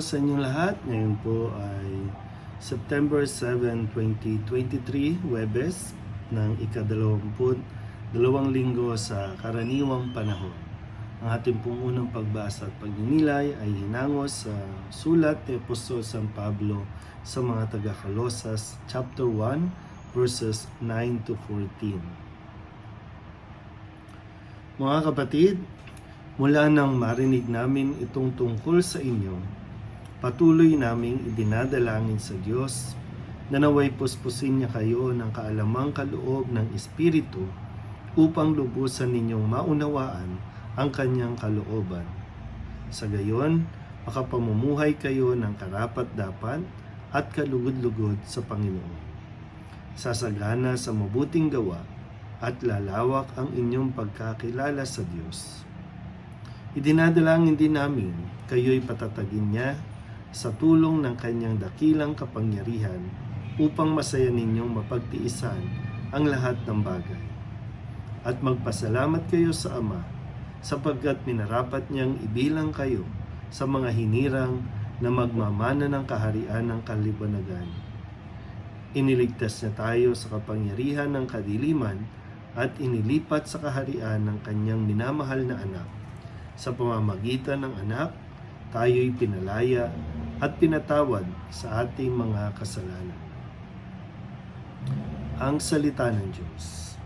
sa inyong lahat. Ngayon po ay September 7, 2023, Webes ng ikadalawamput dalawang linggo sa karaniwang panahon. Ang ating pong unang pagbasa at pagninilay ay hinangos sa sulat ni Apostol San Pablo sa mga taga-Kalosas, chapter 1, verses 9 to 14. Mga kapatid, mula nang marinig namin itong tungkol sa inyo, patuloy naming idinadalangin sa Diyos na naway puspusin niya kayo ng kaalamang kaloob ng Espiritu upang lubusan ninyong maunawaan ang kanyang kalooban. Sa gayon, makapamumuhay kayo ng karapat-dapat at kalugod-lugod sa Panginoon. Sasagana sa mabuting gawa at lalawak ang inyong pagkakilala sa Diyos. Idinadalangin din namin kayo'y patatagin niya sa tulong ng kanyang dakilang kapangyarihan upang masaya ninyong mapagtiisan ang lahat ng bagay. At magpasalamat kayo sa Ama sapagkat minarapat niyang ibilang kayo sa mga hinirang na magmamana ng kaharian ng kalibanagan. Iniligtas niya tayo sa kapangyarihan ng kadiliman at inilipat sa kaharian ng kanyang minamahal na anak. Sa pamamagitan ng anak, tayo'y pinalaya at pinatawad sa ating mga kasalanan. Ang salita ng Diyos.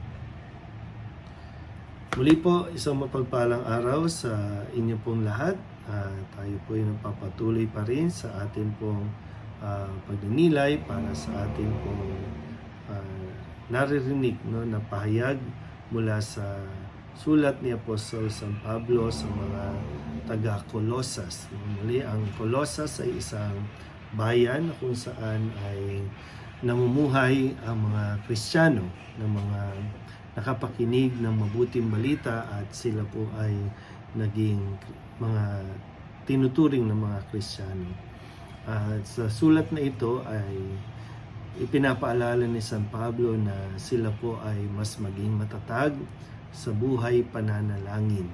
Muli po, isang mapagpalang araw sa inyo pong lahat. Ah, tayo po ay nagpapatuloy pa rin sa ating pong ah, pagninilay para sa ating pong ah, naririnig no, na pahayag mula sa sulat ni Apostol San Pablo sa mga taga-Kolosas. Muli, ang Kolosas ay isang bayan kung saan ay namumuhay ang mga Kristiyano ng mga nakapakinig ng mabuting balita at sila po ay naging mga tinuturing ng mga Kristiyano. At sa sulat na ito ay ipinapaalala ni San Pablo na sila po ay mas maging matatag sa buhay pananalangin.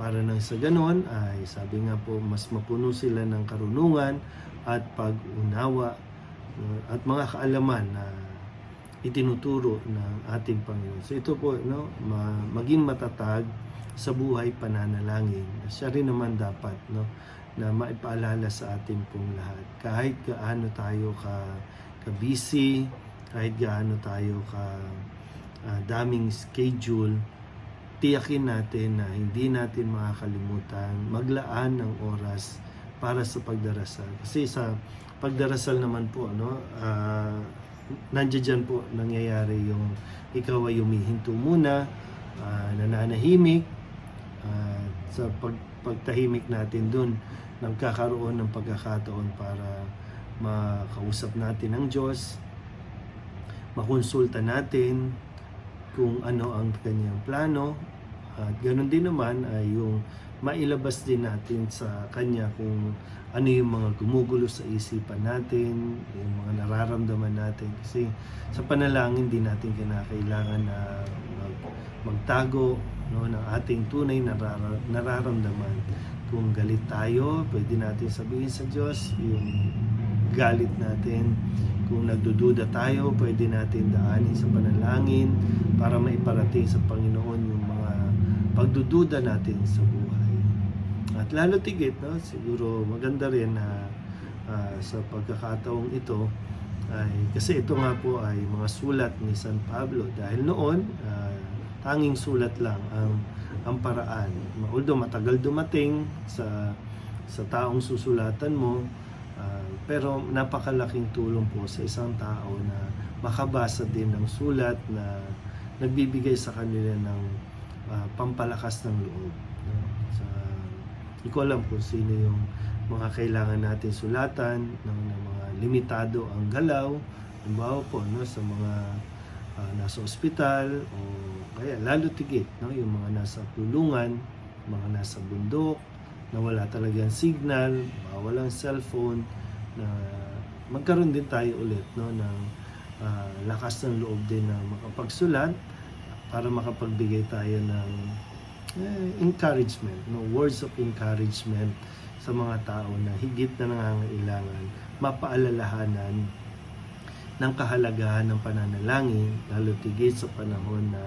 Para nang sa ganon ay sabi nga po mas mapuno sila ng karunungan at pag-unawa uh, at mga kaalaman na itinuturo ng ating Panginoon. So ito po, no, ma- maging matatag sa buhay pananalangin. Siya rin naman dapat, no, na maipaalala sa ating pong lahat. Kahit gaano tayo ka, ka busy, kahit gaano tayo ka ah, daming schedule, tiyakin natin na hindi natin makakalimutan maglaan ng oras para sa pagdarasal. Kasi sa pagdarasal naman po, no, ah, nandiyan po nangyayari yung ikaw ay humihinto muna, ah, nananahimik, at sa pag, pagtahimik natin dun, nagkakaroon ng pagkakataon para makausap natin ang Diyos, makonsulta natin kung ano ang kanyang plano, at ganun din naman ay yung mailabas din natin sa kanya kung ano yung mga gumugulo sa isipan natin, yung mga nararamdaman natin. Kasi sa panalangin din natin kinakailangan na mag, magtago no, ng ating tunay na narara- nararamdaman. Kung galit tayo, pwede natin sabihin sa Diyos yung galit natin. Kung nagdududa tayo, pwede natin daanin sa panalangin para maiparating sa Panginoon yung pagdududa natin sa buhay. At lalo tigit, no, siguro maganda rin na ah, sa pagkakataong ito, ay, kasi ito nga po ay mga sulat ni San Pablo dahil noon ah, tanging sulat lang ang ang paraan. Although matagal dumating sa sa taong susulatan mo, ah, pero napakalaking tulong po sa isang tao na makabasa din ng sulat na nagbibigay sa kanila ng ah, pampalakas ng loob. No? Sa, hindi ko alam kung sino yung mga kailangan natin sulatan ng, ng mga limitado ang galaw. Halimbawa po no, sa mga ah, nasa ospital o kaya lalo tigit no, yung mga nasa pulungan, mga nasa bundok, na wala talagang signal, bawal ang cellphone, na magkaroon din tayo ulit no, ng ah, lakas ng loob din na makapagsulat para makapagbigay tayo ng eh, encouragement, no, words of encouragement sa mga tao na higit na nangangailangan mapaalalahanan ng kahalagahan ng pananalangin, lalo tigit sa panahon na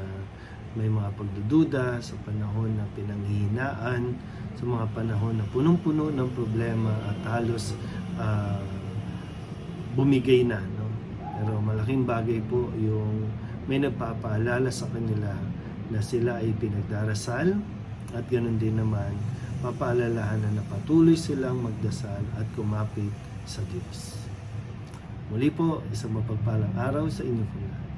may mga pagdududa, sa panahon na pinanghihinaan, sa mga panahon na punong-puno ng problema at halos ah, bumigay na. No? Pero malaking bagay po yung may nagpapaalala sa kanila na sila ay pinagdarasal at ganoon din naman papaalalahanan na patuloy silang magdasal at kumapit sa Diyos. Muli po, isang mapagpalang araw sa inyo po lahat.